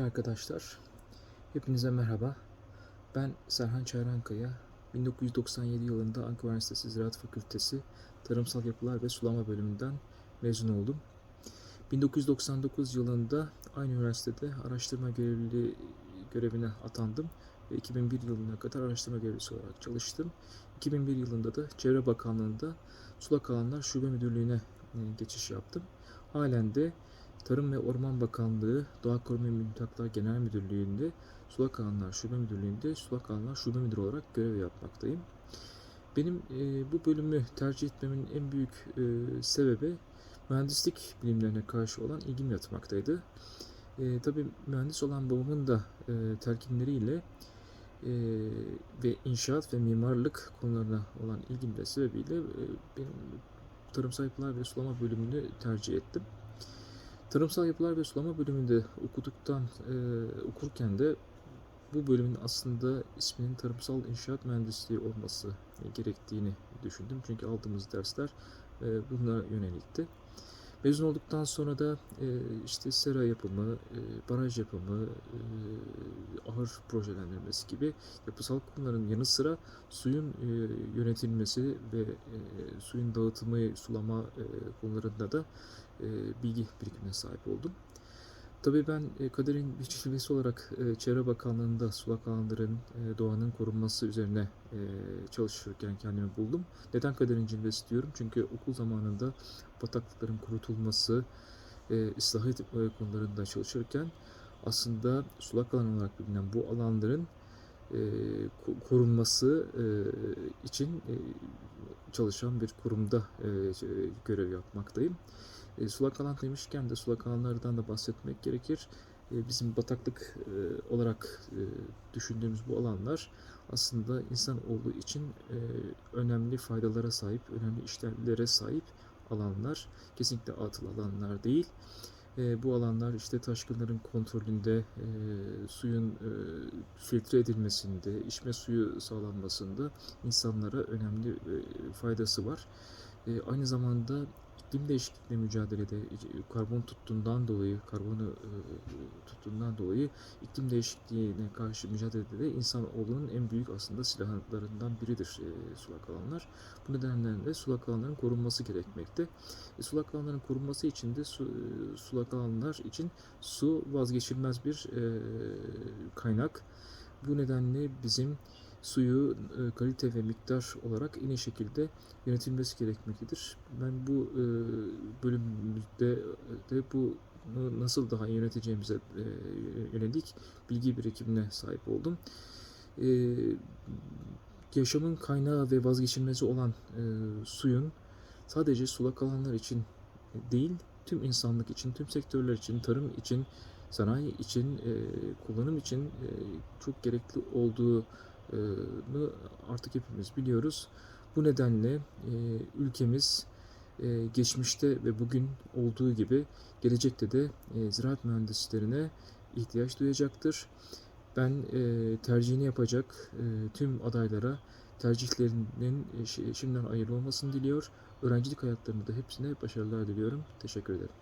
Arkadaşlar, hepinize merhaba. Ben Serhan Çayrankaya. 1997 yılında Ankara Üniversitesi Ziraat Fakültesi Tarımsal Yapılar ve Sulama bölümünden mezun oldum. 1999 yılında aynı üniversitede araştırma görevliliği görevine atandım ve 2001 yılına kadar araştırma görevlisi olarak çalıştım. 2001 yılında da Çevre Bakanlığı'nda Sulak Alanlar Şube Müdürlüğü'ne e, geçiş yaptım. Halen de Tarım ve Orman Bakanlığı Doğa Koruma ve Mülkiyatlar Genel Müdürlüğü'nde Sulak Alanlar Şube Müdürlüğü'nde Sulak Alanlar Şube Müdürü olarak görev yapmaktayım. Benim e, bu bölümü tercih etmemin en büyük e, sebebi mühendislik bilimlerine karşı olan ilgim yatmaktaydı. E, tabii mühendis olan babamın da e, telkinleriyle e, ve inşaat ve mimarlık konularına olan ilgim de sebebiyle e, benim tarımsal yapılar ve sulama bölümünü tercih ettim. Tarımsal yapılar ve sulama bölümünde okuduktan e, okurken de bu bölümün aslında isminin tarımsal inşaat mühendisliği olması gerektiğini düşündüm. Çünkü aldığımız dersler e, bunlara yönelikti. Mezun olduktan sonra da e, işte sera yapımı, e, baraj yapımı, e, ahır projelendirmesi gibi yapısal konuların yanı sıra suyun e, yönetilmesi ve e, suyun dağıtımı, sulama e, konularında da e, bilgi birikimine sahip oldum. Tabii ben e, kaderin bir çiçeğisi olarak e, Çevre Bakanlığı'nda sulak alanların, e, doğanın korunması üzerine çalışırken kendimi buldum. Neden kaderin cilvesi diyorum? Çünkü okul zamanında bataklıkların kurutulması, ıslah et- e, konularında çalışırken aslında sulak alan olarak bilinen bu alanların ko- korunması için çalışan bir kurumda e, görev yapmaktayım. E, sulak alan demişken de sulak alanlardan da bahsetmek gerekir. E, bizim bataklık e, olarak e, düşündüğümüz bu alanlar aslında insanoğlu için e, önemli faydalara sahip, önemli işlevlere sahip alanlar. Kesinlikle atıl alanlar değil. E, bu alanlar işte taşkınların kontrolünde, e, suyun e, filtre edilmesinde, içme suyu sağlanmasında insanlara önemli e, faydası var. E, aynı zamanda iklim değişikliğiyle mücadelede e, karbon tuttuğundan dolayı, karbonu e, tuttuğundan dolayı iklim değişikliğine karşı mücadelede de insanoğlunun en büyük aslında silahlarından biridir e, sulak alanlar. Bu nedenle de sulak alanların korunması gerekmekte. E, sulak alanların korunması için de su, e, sulak alanlar için su vazgeçilmez bir e, kaynak. Bu nedenle bizim suyu e, kalite ve miktar olarak iyi şekilde yönetilmesi gerekmektedir. Ben bu e, bölümde de bu nasıl daha iyi yöneteceğimize e, yönelik bilgi birikimine sahip oldum. Yaşamın kaynağı ve vazgeçilmezi olan suyun sadece sulak alanlar için değil, tüm insanlık için, tüm sektörler için, tarım için, sanayi için, kullanım için çok gerekli olduğunu artık hepimiz biliyoruz. Bu nedenle ülkemiz geçmişte ve bugün olduğu gibi gelecekte de ziraat mühendislerine ihtiyaç duyacaktır. Ben tercihini yapacak tüm adaylara tercihlerinin şi- şimdiden hayırlı olmasını diliyor. Öğrencilik hayatlarında da hepsine başarılar diliyorum. Teşekkür ederim.